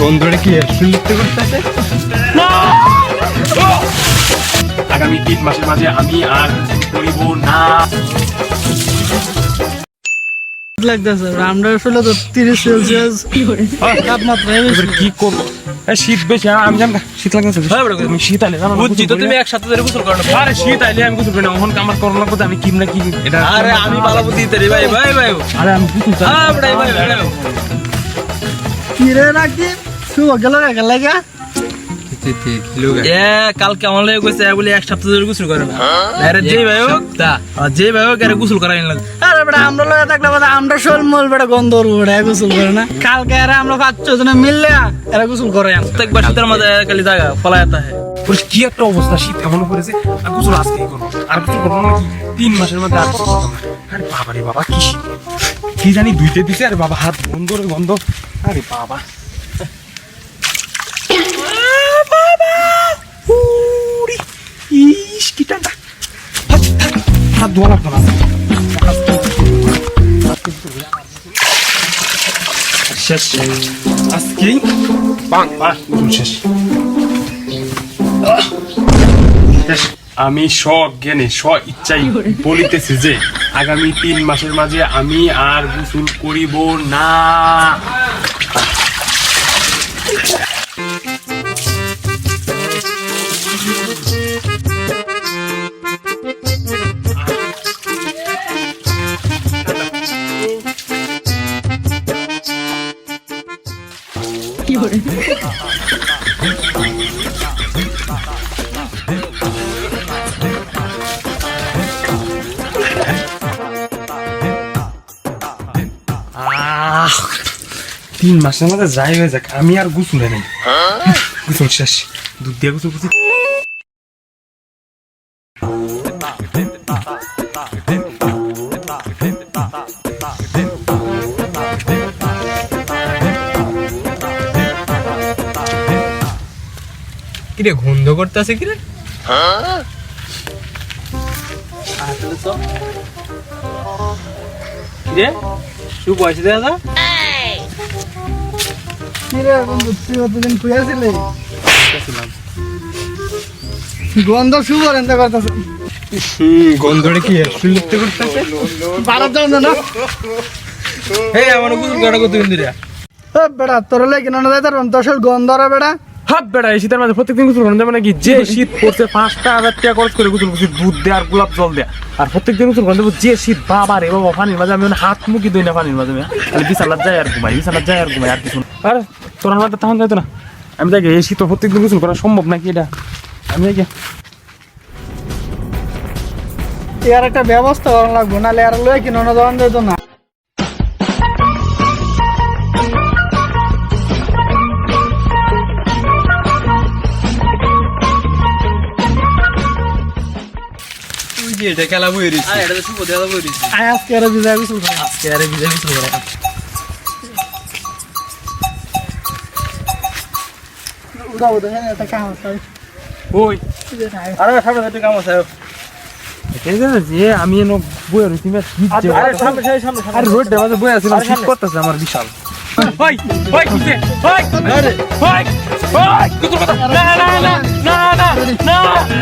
গন্ধটা কি লিখতে করতেছে আগামী তিন মাসের মাঝে আমি আর করিব না লাগতেছে আমরা আসলে তো তিরিশ সেলসিয়াস তাপমাত্রা কি করব শীত বেশি আমি জানি না, শীত লাগতেছে আমি শীত আইলে বুঝছি তো তুমি। একসাথে ধরে গোসল করো আরে শীত আইলে আমি গোসল করি না ওখানে আমার করোনা লাগবে আমি কিম না কি এটা আরে আমি দিতে ভাই ভাই ভাই আরে আমি। হ্যাঁ ভাই ভাই কিরে রাখি শুভ গেল রে গেল এ কালকে আমার লাগে কইছে বলে এক সপ্তাহ ধরে গোসল করে না। আরে যে ভাই হোক আর যে ভাই হোক আরে গোসল করাই লাগে আরে বেটা আমরা লগে থাকলে বেটা আমরা শোল মল বেটা গন্ধ উড়বো বেটা গোসল করে না। কালকে আরে আমরা পাঁচ ছয় জনে মিললে এরা গোসল করে প্রত্যেকবার শীতের মধ্যে খালি জায়গা ফলায়াতা হয়। কি একটা অবস্থা শীত এমন করেছে আর গোসল আজকেই করব। আর গোসল করব না কি? তিন মাসের মধ্যে আর গোসল করব না। আরে বাবা রে বাবা কি শীত। কি জানি দুইতে দিছে আরে বাবা হাত বন্ধ রে বন্ধ। আরে বাবা আহ, বাবা উরি, ইস কি ঠান্ডা হাত, হাত, হাত ধোয়া লাগতো না শেষ আজকেই বাং বাহ গোসল শেষ শেষ। আমি স্ব ইচ্ছাই বলিতেছি যে আগামী তিন মাসের মাঝে আমি আর গোসল করিব না। আহ, তিন মাসের মধ্যে যাই হয়ে যাক আমি আর গোসলে নেই। গোসল শেষ দুধ দিয়ে গোসল করছি। কিরে গন্ধ করতেছে কিরে? কিরে শুভ আছে দাদা কিরে বন্ধু তুই অতদিন গন্ধ এনতে করতেছে গন্ধটা কি হেডফুল লিখতে করতেছে? যাও না? হে আমার গোসল করা কত দিন ধরে? এ বেটা তোর লাগে না যাই তার গন্ধ রে বেটা হাত বেড়া এই শীতের মাঝে প্রত্যেকদিন গোসল করেন যেমন নাকি? যে শীত পড়ছে, পাঁচটা হাজার টাকা খরচ করে গোসল করছি, দুধ দেয় আর গোলাপ জল দেয়া। আর প্রত্যেকদিন গোসল করেন যে শীত, বাবা রে বাবা, পানির মাঝে আমি মানে হাত মুখি দই না পানির মাঝে আমি বিছানার যাই আর ঘুমাই, বিছানার যাই আর ঘুমাই, আর কিছু আর তোর আমার তখন যাইতো না? আমি দেখি, এই শীত প্রত্যেকদিন গোসল করা সম্ভব নাকি এটা? আমি দেখি। এর একটা ব্যবস্থা করা লাগবো নাহলে আর লয়ে কিনো না দোকান যেত না। যে এটা খেলা বই রিস এটা তো শুভ দাদা বই আয় আজকে আর বিজয় আজকে আরে বিজয় গোসল করা হ্যাঁ কাম আছে ওই আরে সামনে একটু কাম আছে যে যে আমি এনো বই রইছি আমি শীত আরে সামনে সামনে সামনে রোড মাঝে বই আছিলাম শীত করতেছে আমার বিশাল ওই ওই কিসে ওই আরে ওই ওই কথা না না না না না না না